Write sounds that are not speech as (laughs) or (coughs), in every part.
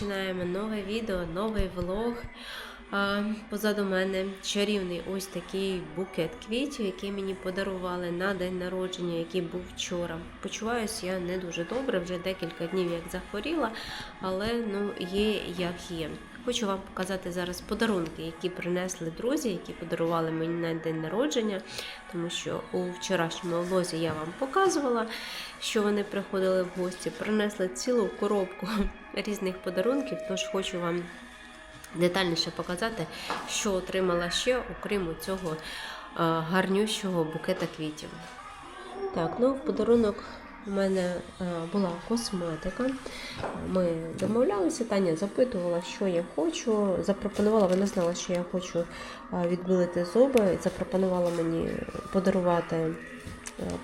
Доброго нове відео, новий влог. Позаду мене чарівний ось такий букет квітів, який мені подарували на день народження, який був вчора. Почуваюся я не дуже добре, вже декілька днів як захворіла, але ну є як є. Хочу вам показати зараз подарунки, які принесли друзі, які подарували мені на день народження, тому що у вчорашньому влозі я вам показувала, що вони приходили в гості, принесли цілу коробку (laughs) різних подарунків, тож хочу вам детальніше показати, що отримала ще, окрім цього а, гарнющого букета квітів. Так, ну подарунок у мене була косметика. Ми домовлялися, Таня запитувала, що я хочу. Запропонувала, вона знала, що я хочу а, відбілити зуби. Запропонувала мені подарувати е,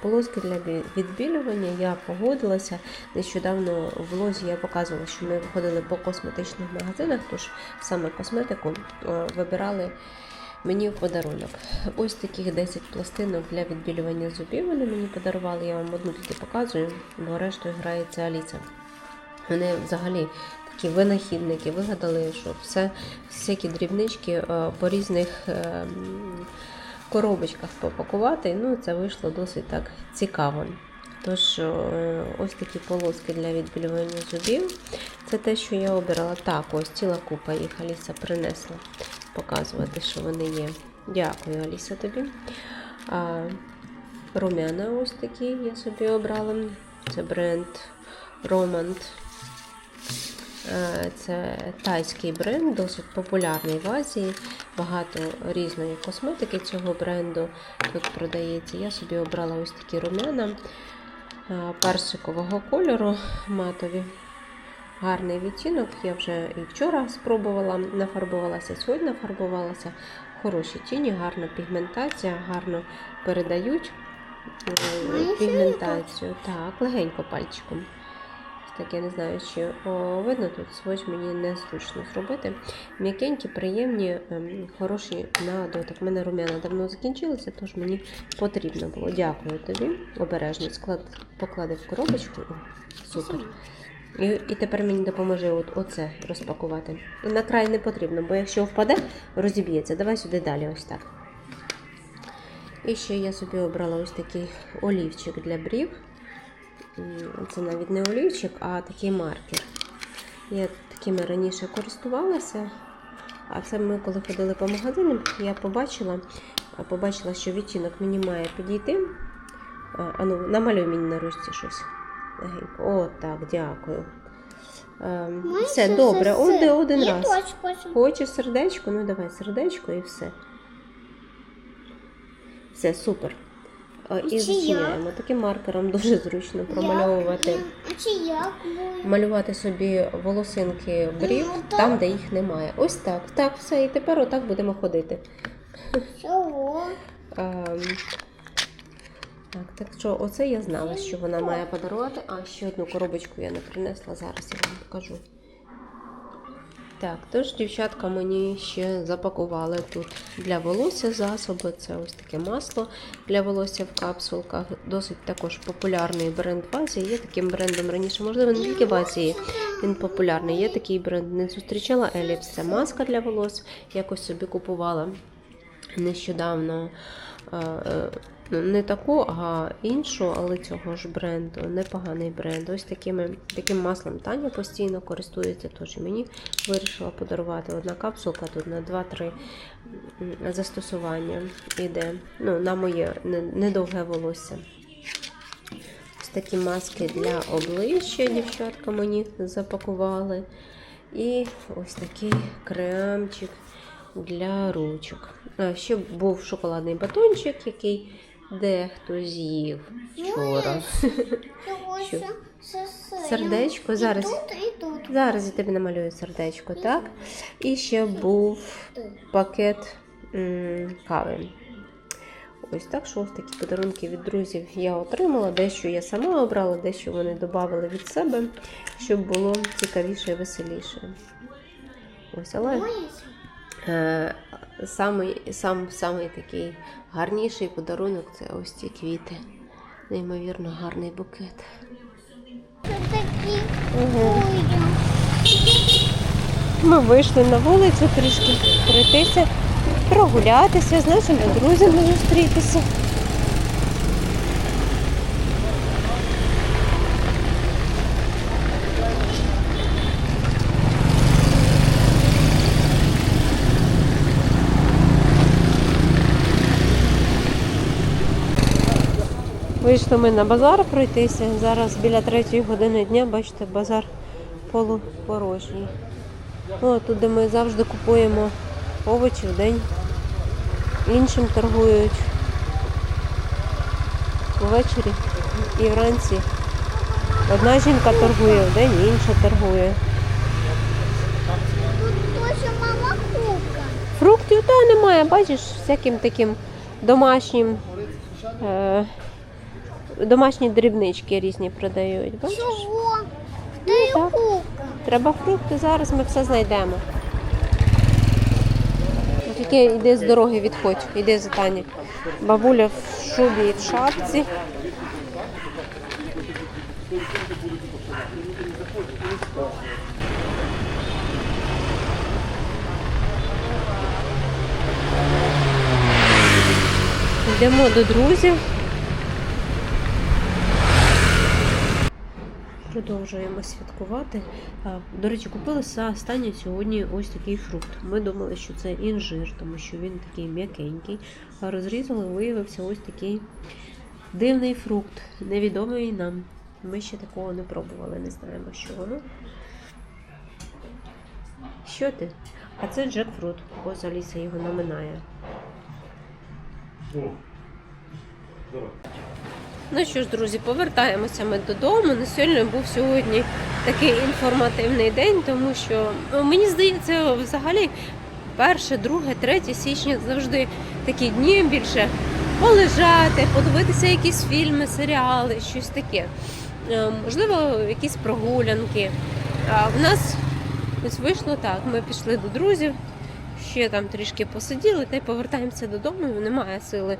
полоски для відбілювання. Я погодилася. Нещодавно в лозі я показувала, що ми виходили по косметичних магазинах, тож саме косметику е, вибирали мені в подарунок. Ось таких 10 пластинок для відбілювання зубів вони мені подарували. Я вам одну тільки показую, бо рештою грається Аліса. Вони взагалі такі винахідники вигадали, що все, всякі дрібнички е, по різних е, коробочках попакувати. Ну, це вийшло досить так цікаво. Тож, е, ось такі полоски для відбілювання зубів. Це те, що я обирала. Так, ось ціла купа їх Аліса принесла показувати, що вони є. Дякую, Аліса, тобі. А, румяна ось такі я собі обрала. Це бренд Romand. Це тайський бренд, досить популярний в Азії. Багато різної косметики цього бренду тут продається. Я собі обрала ось такі румяна персикового кольору матові. Гарний відтінок. Я вже і вчора спробувала, нафарбувалася, сьогодні нафарбувалася. Хороші тіні, гарна пігментація, гарно передають е, пігментацію. Так, легенько пальчиком. Так, я не знаю, чи о, видно тут сводч мені незручно зробити. М'якенькі, приємні, ем, хороші на дотик. У мене рум'яна давно закінчилися, тож мені потрібно було. Дякую тобі. Обережно склад поклади в коробочку. Супер. І, і тепер мені допоможе от, оце розпакувати. На край не потрібно, бо якщо впаде, розіб'ється. Давай сюди далі, ось так. І ще я собі обрала ось такий олівчик для брів. Це навіть не олівчик, а такий маркер. Я такими раніше користувалася. А це ми, коли ходили по магазинам, я побачила, побачила, що відтінок мені має підійти. А ну, намалюй мені на ручці щось. Легенько. О, так, дякую. Ем, все, добре, один, один раз. хочу. Хочеш сердечко? Ну давай сердечко і все. Все, супер. Е, І Чи зачиняємо. Таким маркером дуже зручно промальовувати. Як? А чи як? Малювати собі волосинки брів Ну, там, де їх немає. Ось так. Так, все. І тепер отак будемо ходити. Чого? Так, так що оце я знала, що вона має подарувати. А ще одну коробочку я не принесла. Зараз я вам покажу. Так, тож дівчатка мені ще запакували тут для волосся засоби. Це ось таке масло для волосся в капсулках. Досить також популярний бренд в Азії. Є таким брендом раніше, можливо, не тільки в Азії. Він популярний. Є такий бренд. Не зустрічала Еліпс. Це маска для волос. Якось собі купувала нещодавно. Не таку, а іншу, але цього ж бренду. Непоганий бренд. Ось такими, таким маслом Таня постійно користується. Тож мені вирішила подарувати одна капсулка тут на 2-3 застосування іде. Ну, на моє недовге волосся. Ось такі маски для обличчя дівчатка мені запакували. І ось такий кремчик для ручок. Ще був шоколадний батончик, який дехто з'їв вчора. Чого (laughs) Що? Сердечко І зараз. тут, і тут. Зараз я тобі намалюю сердечко, так? І ще був пакет м, кави. Ось так, що ось такі подарунки від друзів я отримала. Дещо я сама обрала, дещо вони додали від себе, щоб було цікавіше і веселіше. Ось, але е, самий, сам, самий такий гарніший подарунок це ось ці квіти. Неймовірно гарний букет. Це такі Угу. Ми вийшли на вулицю трішки пройтися, прогулятися, з нашими друзями зустрітися. Вийшли ми на базар пройтися. Зараз біля третьої години дня, бачите, базар полупорожній. О, тут, де ми завжди купуємо овочі в день. Іншим торгують ввечері і вранці. Одна жінка торгує в день, інша торгує. Тут тоже мама кука. Фруктів та немає, бачиш, всяким таким домашнім. Е, домашні дрібнички різні продають. Бачиш? Чего? Ну, кука. Треба фрукти, зараз ми все знайдемо. Тільки йди з дороги, відходь, йди за Тані. Бабуля в шубі і в шапці. Йдемо до друзів. Продовжуємо святкувати. До речі, купили за останнє сьогодні ось такий фрукт. Ми думали, що це інжир, тому що він такий м'якенький. Розрізали, виявився ось такий дивний фрукт, невідомий нам. Ми ще такого не пробували, не знаємо, що воно. Що ти? А це джекфрут, ось Аліса його наминає. О. Ну що ж, друзі, повертаємося ми додому. На сьогодні був сьогодні такий інформативний день, тому що ну, мені здається, взагалі, 1, 2, 3 січня завжди такі дні більше полежати, подивитися якісь фільми, серіали, щось таке. Е, Можливо, якісь прогулянки. А в нас ось вийшло так. Ми пішли до друзів, ще там трішки посиділи, та й повертаємося додому. Немає сили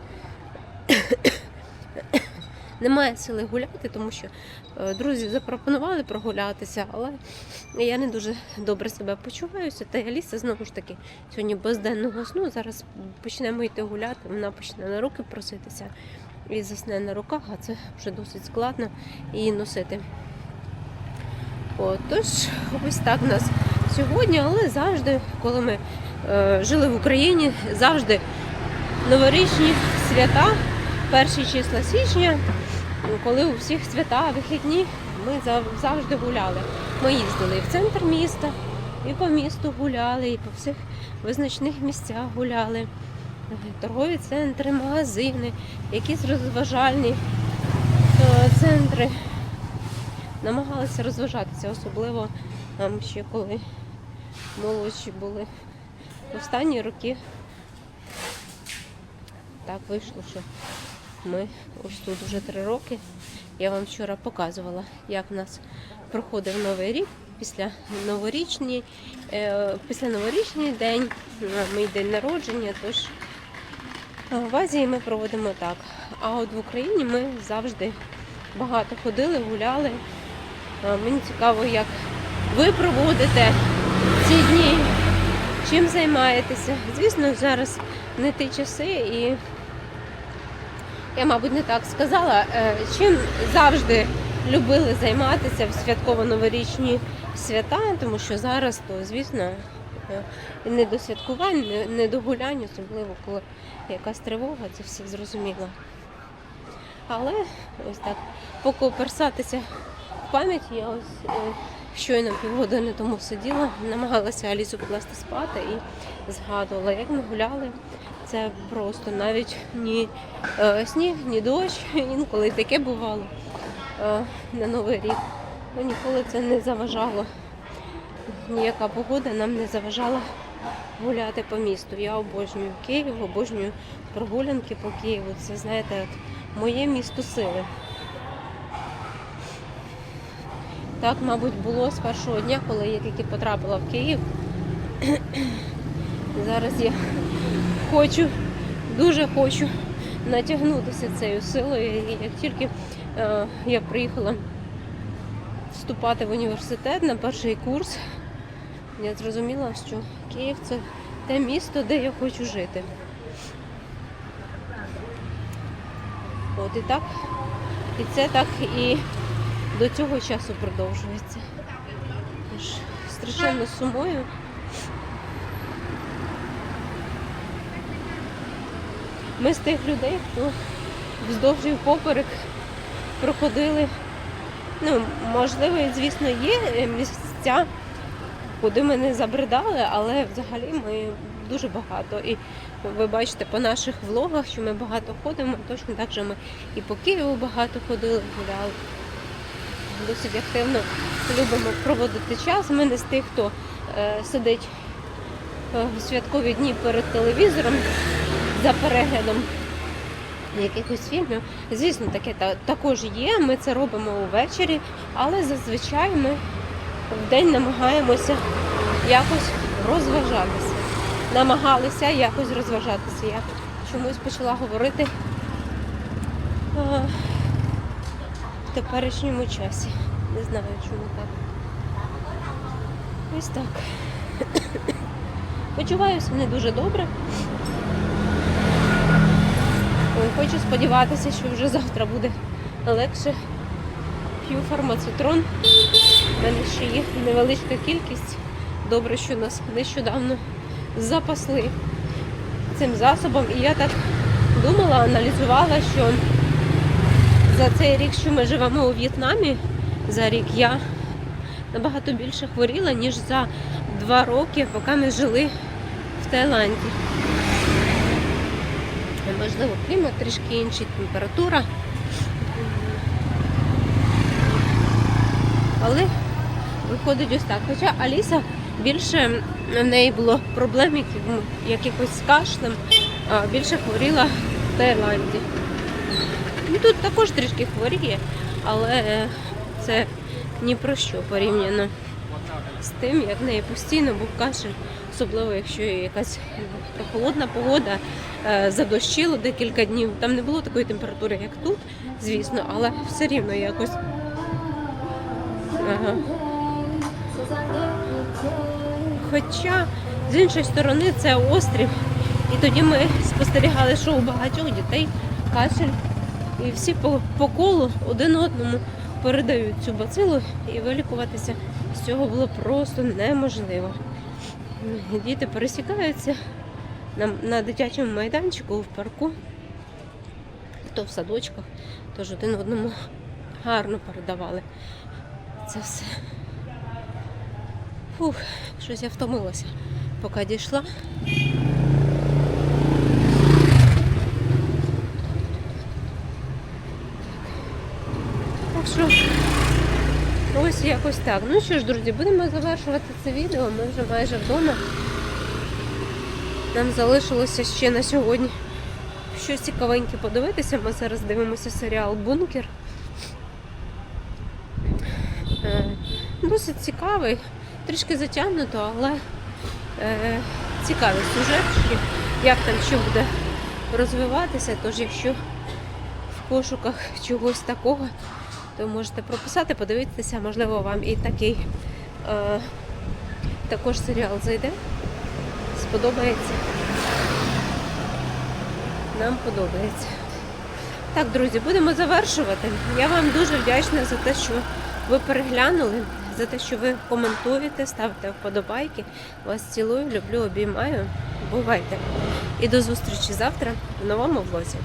немає сили гуляти, тому що е, друзі запропонували прогулятися, але я не дуже добре себе почуваюся. Та Аліса знову ж таки сьогодні без денного сну. Зараз почнемо йти гуляти, вона почне на руки проситися і засне на руках, а це вже досить складно її носити. От, тож, ось так у нас сьогодні, але завжди, коли ми е, жили в Україні, завжди новорічні свята, перші числа січня, коли у всіх свята, вихідні, ми завжди гуляли. Ми їздили і в центр міста, і по місту гуляли, і по всіх визначних місцях гуляли. Торгові центри, магазини, якісь розважальні е, центри. Намагалися розважатися, особливо там ще коли молодші були. Останні роки так вийшло, що ми ось тут вже три роки. Я вам вчора показувала, як в нас проходив новий рік після новорічний, е, після новорічний день, мій день народження. Тож в Азії ми проводимо так. А от в Україні ми завжди багато ходили, гуляли. Мені цікаво, як ви проводите ці дні, чим займаєтеся. Звісно, зараз не ті часи і я, мабуть, не так сказала. Е, Чим завжди любили займатися в святково-новорічні свята, тому що зараз, то, звісно, е, не до святкувань, не- до гулянь, особливо коли якась тривога, це все зрозуміло. Але ось так, поки персатися в пам'ять, я ось е, щойно півгодини тому сиділа, намагалася Алісу покласти спати і згадувала, як ми гуляли. Це просто навіть ні е, сніг, ні дощ, (laughs) інколи таке бувало е, на Новий рік. Ну, ніколи це не заважало. Ніяка погода нам не заважала гуляти по місту. Я обожнюю Київ, обожнюю прогулянки по Києву. Це, знаєте, от моє місто сили. Так, мабуть, було з першого дня, коли я тільки потрапила в Київ. (clears throat) Зараз я хочу, дуже хочу натягнутися цією силою. І як тільки е, я приїхала вступати в університет на перший курс, я зрозуміла, що Київ це те місто, де я хочу жити. От і так. І це так і до цього часу продовжується. Тож страшенно сумую. Ми з тих людей, хто вздовж і впоперек проходили. Ну, можливо, звісно, є е, місця, куди ми не забридали, але взагалі ми дуже багато. І ви бачите по наших влогах, що ми багато ходимо, точно так же ми і по Києву багато ходили, гуляли. Досить активно любимо проводити час. Ми не з тих, хто е, сидить е, в святкові дні перед телевізором за переглядом якихось фільмів. Звісно, таке також є. Ми це робимо увечері, але зазвичай ми в день намагаємося якось розважатися. Намагалися якось розважатися. Я чомусь почала говорити в теперішньому часі. Не знаю, чому так. Ось так. (coughs) Почуваюся не дуже добре. Хочу сподіватися, що вже завтра буде легше. П'ю фармацитрон. У мене ще є невеличка кількість. Добре, що нас нещодавно запасли цим засобом. І я так думала, аналізувала, що за цей рік, що ми живемо у В'єтнамі, за рік я набагато більше хворіла, ніж за два роки, поки ми жили в Таїланді. Можливо, клімат трішки інший, температура. Але виходить ось так. Хоча Аліса більше в неї було проблем якихось з кашлем, а більше хворіла в Таїланді. Ну, тут також трішки хворіє, але це ні про що порівняно з тим, як в неї постійно був кашель, особливо якщо якась прохолодна погода, е, задощило декілька днів. Там не було такої температури, як тут, звісно, але все рівно якось. Ага. Хоча, з іншої сторони, це острів. І тоді ми спостерігали, що у багатьох дітей кашель. І всі по, по колу один одному передають цю бацилу і вилікуватися з цього було просто неможливо. Діти пересікаються на, на дитячому майданчику в парку, то в садочках, тож один одному гарно передавали це все. Фух, щось я втомилася, поки дійшла. Так що ось якось так. Ну що ж, друзі, будемо завершувати це відео. Ми вже майже вдома. Нам залишилося ще на сьогодні щось цікавеньке подивитися. Ми зараз дивимося серіал Бункер. Е, Досить цікавий, трішки затягнуто, але е, цікавий сюжет, як там що буде розвиватися. Тож, якщо в пошуках чогось такого, то можете прописати, подивитися, можливо, вам і такий е, також серіал зайде. Сподобається. Нам подобається. Так, друзі, будемо завершувати. Я вам дуже вдячна за те, що ви переглянули, за те, що ви коментуєте, ставите вподобайки. Вас цілую, люблю, обіймаю. Бувайте. І до зустрічі завтра в новому влозі.